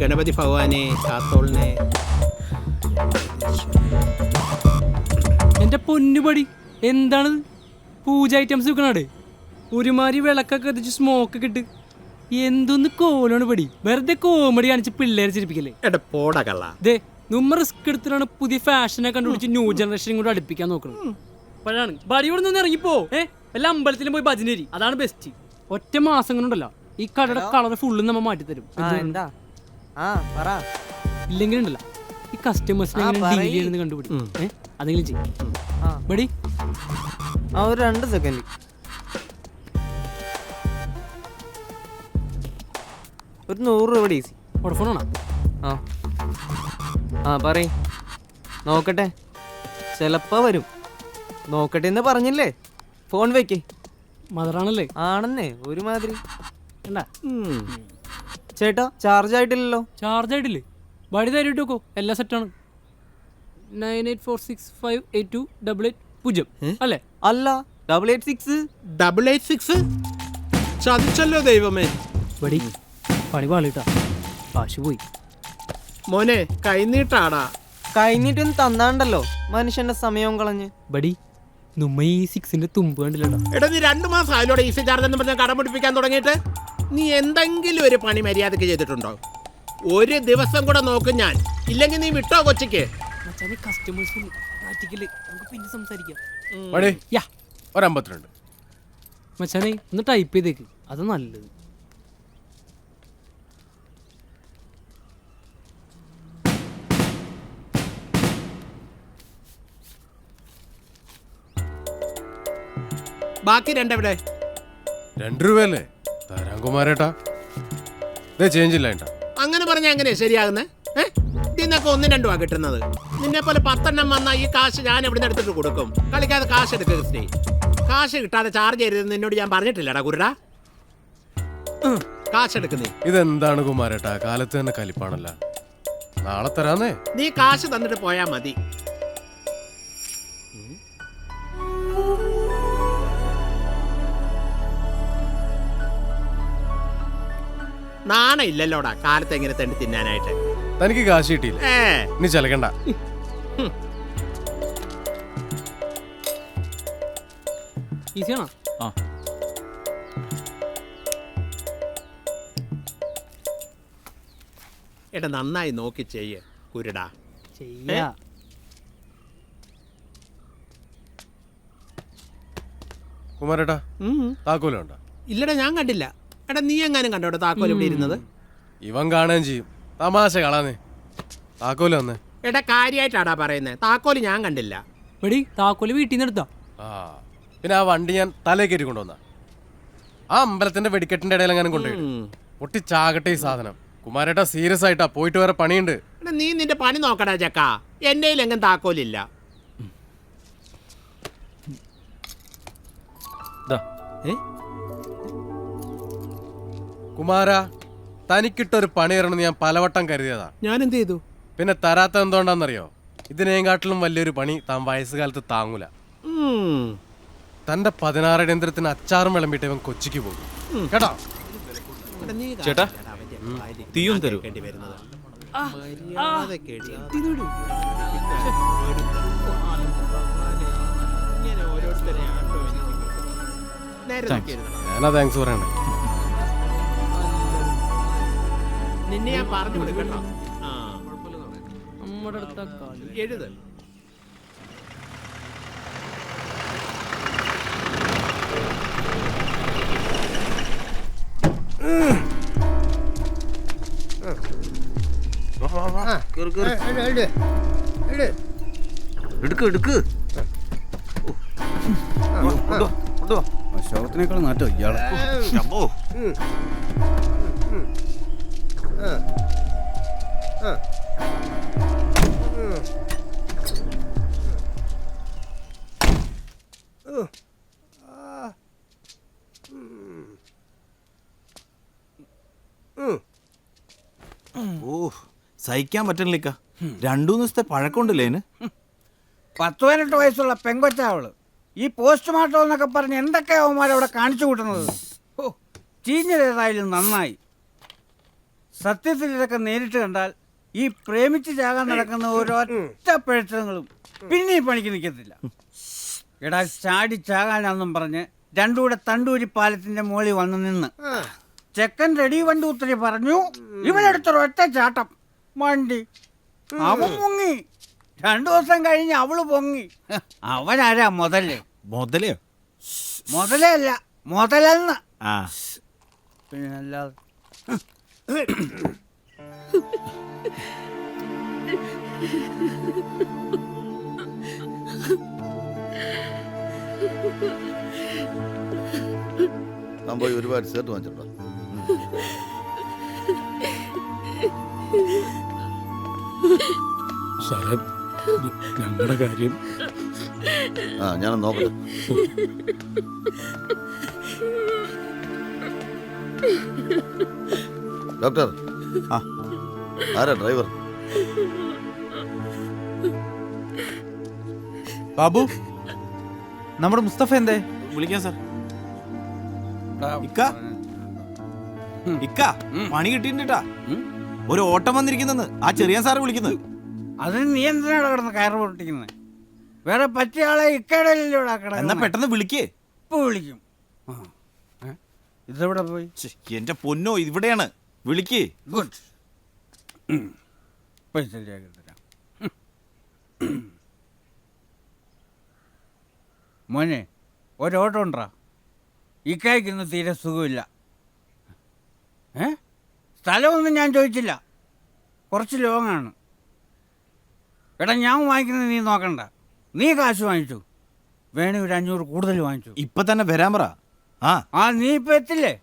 ഗണപതി ഭഗവാനെ കാത്തോളിനെ. എന്റെ പൊന്നുപടി എന്താണ് പൂജ ഐറ്റംസ് വിൽക്കണത് ഒരുമാതിരി വിളക്കൊക്കെ എത്തിച്ച് സ്മോക്ക് ഇട്ട് എന്തൊന്ന് കോലാണ് പടി? വെറുതെ കോമഡി കാണിച്ച് പിള്ളേരെ ചിരിപ്പിക്കല്ലേ എടാ പോടാ കള്ള. ദേ നമ്മ റിസ്ക് എടുത്തിട്ടാണ് പുതിയ ഫാഷനെ കണ്ടുപിടിച്ച് ന്യൂ ജനറേഷൻ കൂടെ അടുപ്പിക്കാൻ നോക്കുന്നത് അപ്പോഴാണ് ബടി ഇവിടെ നിന്ന് ഇറങ്ങിപ്പോ. ഏ വല്ല അമ്പലത്തിലും പോയി ഭജനരി. അതാണ് ബെസ്റ്റ് ഒറ്റ മാസം കൊണ്ടുണ്ടല്ലോ ഈ കടയുടെ കളർ ഫുള്ളും നമ്മ മാറ്റിത്തരും. തരും എന്താ? ആ പറ. ഇല്ലെങ്കിൽ ഉണ്ടല്ല ഈ കസ്റ്റമേഴ്സിനെ എങ്ങനെ ഡീൽ. ചെയ്യണമെന്ന് കണ്ടുപിടിക്കും ഏ? അതെങ്കിലും ചെയ്യും. ആ. ബടി. ആ ഒരു രണ്ട് സെക്കൻഡ് ഒരു നൂറ് രൂപ ഡി സി. ആണോ? ആ. ആ പറയ്. നോക്കട്ടെ. ചിലപ്പോ വരും. നോക്കട്ടെ എന്ന് പറഞ്ഞില്ലേ? ഫോൺ വെക്കേ. മദറാണല്ലേ ആണെന്നേ ഒരുമാതിരി. എന്താ ചേട്ടാ ചാർജ് ആയിട്ടില്ലല്ലോ. ചാർജ് ആയിട്ടില്ലേ? വഴി തരിട്ട് നോക്കോ എല്ലാം സെറ്റാണ് nine eight four six five eight two double eight പൂജ്യം. അല്ലേ? അല്ല double eight six double eight six ചതിച്ചല്ലോ ദൈവമേ. വടി പണി പാളിട്ടാ. കാശ് പോയി. മോനെ കൈനീട്ടാടാ. കൈനീട്ടും തന്നാണ്ടല്ലോ. മനുഷ്യന്റെ സമയവും കളഞ്ഞ്. ബടി നമ്മ ഈ സിക്സിന്റെ തുമ്പ് കണ്ടില്ലടാ. എടാ നീ രണ്ടു മാസം ആയാലോടെ ഈ സി ചാർജ് എന്ന് പറഞ്ഞാൽ കടം പിടിപ്പിക്കാൻ തുടങ്ങിയിട്ട്? നീ എന്തെങ്കിലും ഒരു പണി മര്യാദയ്ക്ക് ചെയ്തിട്ടുണ്ടോ? ഒരു ദിവസം കൂടെ നോക്കും ഞാൻ. ഇല്ലെങ്കിൽ നീ വിട്ടോ കൊച്ചിക്ക്? മച്ചാനെ കസ്റ്റമേഴ്സ് നാറ്റിക്കൽ നമുക്ക് പിന്നെ സംസാരിക്കാം. യാ. ഒരമ്പത്തിരണ്ട്. മച്ചാനെ ഒന്ന് ടൈപ്പ് ചെയ്തേക്ക്. അത് നല്ലത്. ബാക്കി രണ്ടെവിടെ? രണ്ട് രൂപയല്ലേ? തരാം കുമാരേട്ടാ ഇതേ ചേഞ്ച് ഇല്ല ഏട്ടാ അങ്ങനെ പറഞ്ഞാൽ എങ്ങനെയാ ശരിയാകുന്നേ? ഏഹ് ഇതിന്നൊക്കെ ഒന്നും രണ്ടുമാ കിട്ടുന്നത്. നിന്നെ പോലെ പത്തെണ്ണം വന്നാ ഈ കാശ് ഞാൻ എവിടെ എടുത്തിട്ട് കൊടുക്കും? കളിക്കാതെ കാശ് എടുക്കുക ക്രിസ്റ്റി കാശ് കിട്ടാതെ ചാർജ് ചെയ്തത് നിന്നോട് ഞാൻ പറഞ്ഞിട്ടില്ലടാ കുരുടാ കാശ് എടുക്കുന്നേ ഇതെന്താണ് കുമാരേട്ടാ? കാലത്ത് തന്നെ കലിപ്പാണല്ലോ. നാളെ തരാന്നേ. നീ കാശ് തന്നിട്ട് പോയാ മതി. നാണ ഇല്ലല്ലോടാ കാലത്ത് എങ്ങനെ തണ്ടി തിന്നാനായിട്ട്? തനിക്ക് കാശ് കിട്ടിയില്ല? ഏ. ഇനി ചലക്കണ്ട. ഈസിയാണോ? ആ. എടാ നന്നായി നോക്കി ചെയ്യ് കുരുടാ. ചെയ്യാ. കുമാരേട്ടാ. താക്കോലുണ്ടോ? ഇല്ലടാ ഞാൻ കണ്ടില്ല. എടാ നീ എങ്ങാനും കണ്ടോടാ താക്കോൽ ഇവിടെ ഇരുന്നത്? ഇവൻ കാണുകയും ചെയ്യും. തമാശ കളാന്നേ. താക്കോൽ വന്നേ. എടാ കാര്യമായിട്ടാടാ പറയുന്നത് താക്കോൽ ഞാൻ കണ്ടില്ല. എടി താക്കോൽ വീട്ടിൽ നിന്ന് എടുത്താ? ആ പിന്നെ ആ വണ്ടി ഞാൻ തലേ കയറ്റി കൊണ്ടുവന്ന. ആ അമ്പലത്തിന്റെ വെടിക്കെട്ടിന്റെ ഇടയിൽ എങ്ങനെ കൊണ്ടുപോയി ഉം. പൊട്ടിച്ചാകട്ടെ ഈ സാധനം. കുമാരേട്ടാ സീരിയസ് ആയിട്ടാ. പോയിട്ട് വേറെ പണിയുണ്ട്. എടാ നീ നിന്റെ പണി നോക്കടാ ചക്ക. എന്റെ എങ്ങും താക്കോലില്ല. ദാ. ഏ? കുമാര തനിക്കിട്ടൊരു പണി തരണമെന്ന് ഞാൻ പലവട്ടം കരുതിയതാ. ഞാൻ എന്ത് ചെയ്തു? പിന്നെ തരാത്ത എന്തുകൊണ്ടാണെന്നറിയോ? ഇതിനേക്കാട്ടിലും വലിയൊരു പണി താൻ വയസ്സുകാലത്ത് താങ്ങൂല. തന്റെ പതിനാറ് യന്ത്രത്തിന് അച്ചാറും വിളമ്പിട്ട് ഇവൻ കൊച്ചിക്ക് പോകും. കേട്ടോ? നീ ചേട്ടാ. തീയും തരൂ. ഞാനാ താങ്ക്സ് പറയണേ. നിന്നെ ഞാൻ പറഞ്ഞു കൊടുക്കട്ടോ. ആ. നമ്മുടെ അടുത്ത എടുക്ക് എടുക്ക്. ശവത്തിനേക്കാൾ നാറ്റോ ഇയാളെ. ഓ സഹിക്കാൻ പറ്റണില്ലേക്ക രണ്ടു ദിവസത്തെ പഴക്കമുണ്ടല്ലേ അതിന്? പത്ത് പതിനെട്ട് വയസ്സുള്ള പെങ്കൊച്ചാവൾ ഈ പോസ്റ്റ്മോർട്ടം എന്നൊക്കെ പറഞ്ഞ് എന്തൊക്കെ അവന്മാരവിടെ കാണിച്ചു കൂട്ടുന്നത്? ഓ ചീഞ്ഞതേതായാലും നന്നായി. സത്യത്തിൽ ഇതൊക്കെ നേരിട്ട് കണ്ടാൽ ഈ പ്രേമിച്ച് ചാകാൻ നടക്കുന്ന ഒരൊറ്റ പിഴച്ചങ്ങളും പിന്നെ ഈ പണിക്ക് നിൽക്കത്തില്ല. എടാ ചാടി ചാകാനാന്നും പറഞ്ഞ് രണ്ടുകൂടെ തണ്ടൂരി പാലത്തിന്റെ മുകളിൽ വന്നു നിന്ന് ചെക്കൻ റെഡി വണ്ടി ഉത്തരി പറഞ്ഞു ഇവനെടുത്തൊരു ഒറ്റ ചാട്ടം. വണ്ടി അവൻ പൊങ്ങി. രണ്ടു ദിവസം കഴിഞ്ഞ് അവൾ പൊങ്ങി. അവനാരാ മുതൽ? മുതലയോ മുതലേ അല്ല മുതലെന്ന്. ആ. പിന്നെ അല്ലാതെ ഞാൻ പോയി ഒരുപാട് സേർട്ട് വാങ്ങിച്ചിട്ടുണ്ടോ. സാറേ ഞങ്ങളുടെ കാര്യം ആ ഞാൻ നോക്കട്ടെ. ഡോക്ടർ. ആ. ആരാ ഡ്രൈവർ? ബാബു നമ്മുടെ മുസ്തഫ എന്തേ? വിളിക്കാം സാർ. ഇക്ക. ഇക്ക പണി കിട്ടിയിട്ടാ ഒരു ഓട്ടം വന്നിരിക്കുന്നെന്ന്. ആ ചെറിയ സാറ് വിളിക്കുന്നത് അതിന് നീ എന്തിനാണ് കിടന്ന് കയറ് പൊട്ടിക്കുന്നത് വേറെ പറ്റിയ ആളെ ഇക്കടയിലൂടെ എന്നാ പെട്ടെന്ന് വിളിക്കേ. ഇപ്പൊ വിളിക്കും. ഇതെവിടെ പോയി? എന്റെ പൊന്നോ ഇവിടെയാണ്. വിളിക്കേ. ഗുഡ് പൈസ ശരിയാക്കി തരാം. മോനെ ഒരോട്ടം ഉണ്ടാ? ഇക്കായ്ക്കൊന്നും തീരെ സുഖമില്ല. ഏ? സ്ഥലമൊന്നും ഞാൻ ചോദിച്ചില്ല. കുറച്ച് ലോങ്ങാണ്. എടാ ഞാൻ വാങ്ങിക്കുന്നത് നീ നോക്കണ്ട. നീ കാശ് വാങ്ങിച്ചു. വേണേ ഒരു അഞ്ഞൂറ് കൂടുതൽ വാങ്ങിച്ചു. ഇപ്പൊ തന്നെ വരാൻ പറ. ആ. ആ നീ ഇപ്പൊ എത്തില്ലേ?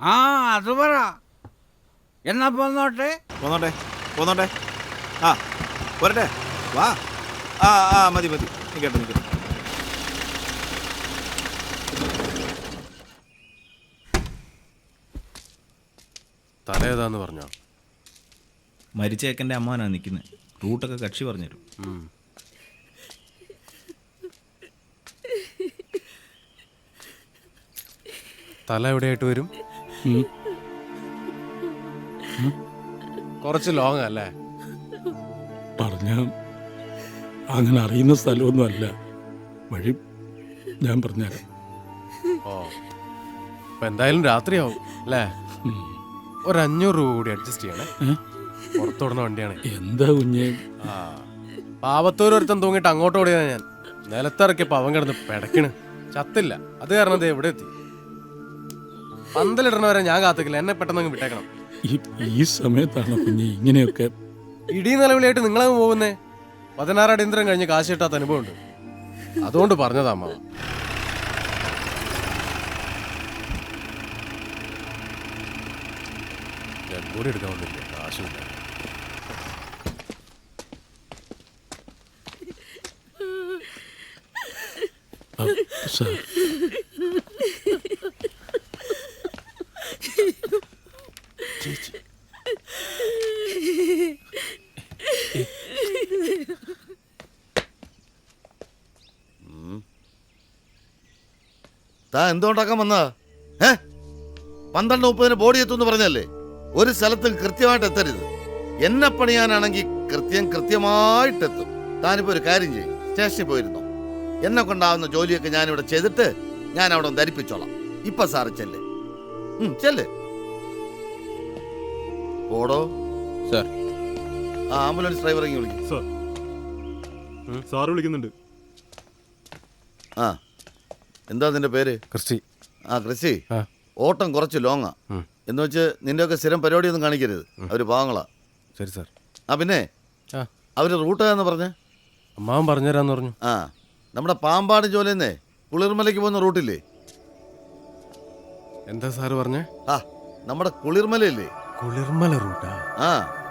ആ അത് പറ. എന്നാ പോന്നോട്ടെ? പോന്നോട്ടെ പോന്നോട്ടെ. ആ പോരട്ടെ. വാ. ആ ആ മതി മതി. നിൽക്കട്ടെ നിൽക്കട്ടെ തല ഏതാന്ന് പറഞ്ഞോ? മരിച്ച ഏക്കന്റെ അമ്മാനാ നിൽക്കുന്നത് റൂട്ടൊക്കെ കക്ഷി പറഞ്ഞുതരും. തല എവിടെയായിട്ട് വരും. കുറച്ച് ലോങ് അല്ലേ? പറഞ്ഞ അങ്ങനെ അറിയുന്ന സ്ഥലമൊന്നും അല്ല. വഴി ഞാൻ പറഞ്ഞുതരാം ഓ അപ്പൊ എന്തായാലും രാത്രിയാവും അല്ലേ. ഒരു അഞ്ഞൂറ് രൂപ കൂടി അഡ്ജസ്റ്റ് ചെയ്യണേ? പുറത്തോടുന്ന വണ്ടിയാണ്. എന്താ കുഞ്ഞേ? ആ പാവത്തൂർ ഒരുത്തൻ തൂങ്ങിയിട്ട് അങ്ങോട്ട് ഓടിയതാ ഞാൻ. നിലത്തിറക്കിയപ്പോ അവൻ കിടന്ന് പെടക്കണ്. ചത്തില്ല. അത് കാരണം ദേ എവിടെ എത്തി. പന്തലിടണവരെ ഞാൻ കാത്തിക്കില്ല. എന്നെ പെട്ടെന്ന് അങ്ങ് വിട്ടേക്കണം. ഈ സമയത്താണ് കുഞ്ഞെ ഇങ്ങനെയൊക്കെ ഇടി നിലവിളിയായിട്ട് നിങ്ങളങ്ങ് പോകുന്നേ? പതിനാറ് അടിയന്തരം കഴിഞ്ഞ് കാശ് കിട്ടാത്ത അനുഭവമുണ്ട്. അതുകൊണ്ട് പറഞ്ഞതാ അമ്മ. കൂടി എടുക്കാൻ വന്നില്ല. കാശുമില്ല. സാർ. താൻ എന്തുകൊണ്ടാക്കാൻ വന്നതാ ഏ പന്ത്രണ്ട് മുപ്പതിന് ബോഡി എത്തുമെന്ന് പറഞ്ഞല്ലേ? ഒരു സ്ഥലത്തും കൃത്യമായിട്ട് എത്തരുത്. എന്നെ പണിയാനാണെങ്കിൽ കൃത്യം കൃത്യമായിട്ടെത്തും. താനിപ്പോ ഒരു കാര്യം ചെയ്യും. സ്റ്റേഷനിൽ പോയിരുന്നു. എന്നെ കൊണ്ടാവുന്ന ജോലിയൊക്കെ ഞാനിവിടെ ചെയ്തിട്ട് ഞാൻ അവിടെ ഒന്ന് ധരിപ്പിച്ചോളാം. ഇപ്പൊ സാറ് ചെല്ല്. ചെല്ല്. പോടോ. സാർ. ആ ആംബുലൻസ് ഡ്രൈവറെ വിളിക്കും. സാറ് വിളിക്കുന്നുണ്ട്. ആ. എന്താ നിന്റെ പേര്? ക്രിസ്റ്റി. ആ ക്രിസ്റ്റി. ഓട്ടം കുറച്ച് ലോങ്ങാ. എന്ന് വെച്ച് നിന്റെയൊക്കെ സ്ഥിരം പരിപാടിയൊന്നും കാണിക്കരുത്. അവർ പാവങ്ങളാ. ശരി സാർ. ആ പിന്നെ? അവർ റൂട്ട് എന്ന് പറഞ്ഞ? അമ്മാവൻ പറഞ്ഞുതരാന്ന് പറഞ്ഞു. ആ. നമ്മുടെ പാമ്പാട് ജോലിന്നേ കുളിർമലയ്ക്ക് പോകുന്ന റൂട്ടില്ലേ? എന്താ സാറ് പറഞ്ഞേ? ആ നമ്മുടെ കുളിർമലയില്ലേ? കുളിർമല റൂട്ടാ? ആ.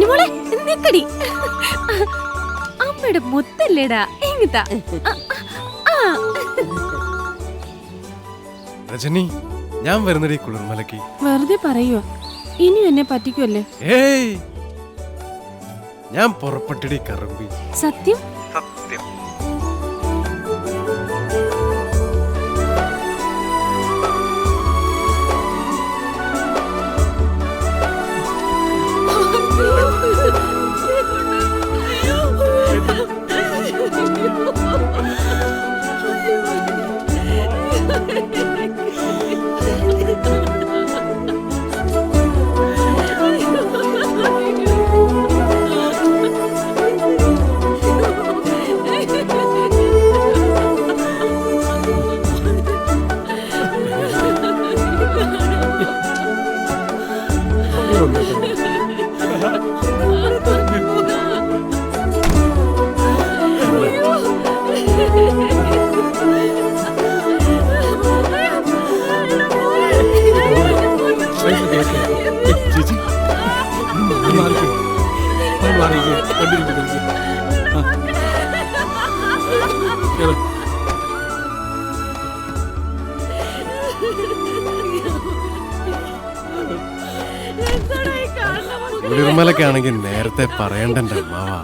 നിക്കടി. അമ്മയുടെ മുത്തല്ലേടാ എങ്ങിത്താ രജനി ഞാൻ വരുന്നടി കുളിർമലക്ക് വെറുതെ പറയോ ഇനി എന്നെ പറ്റിക്കുമല്ലേ ഏയ് ഞാൻ പുറപ്പെട്ടിടി കറുമ്പി. സത്യം? സത്യം. കുളിർമലക്കാണെങ്കിൽ നേരത്തെ പറയണ്ട അമ്മാവാ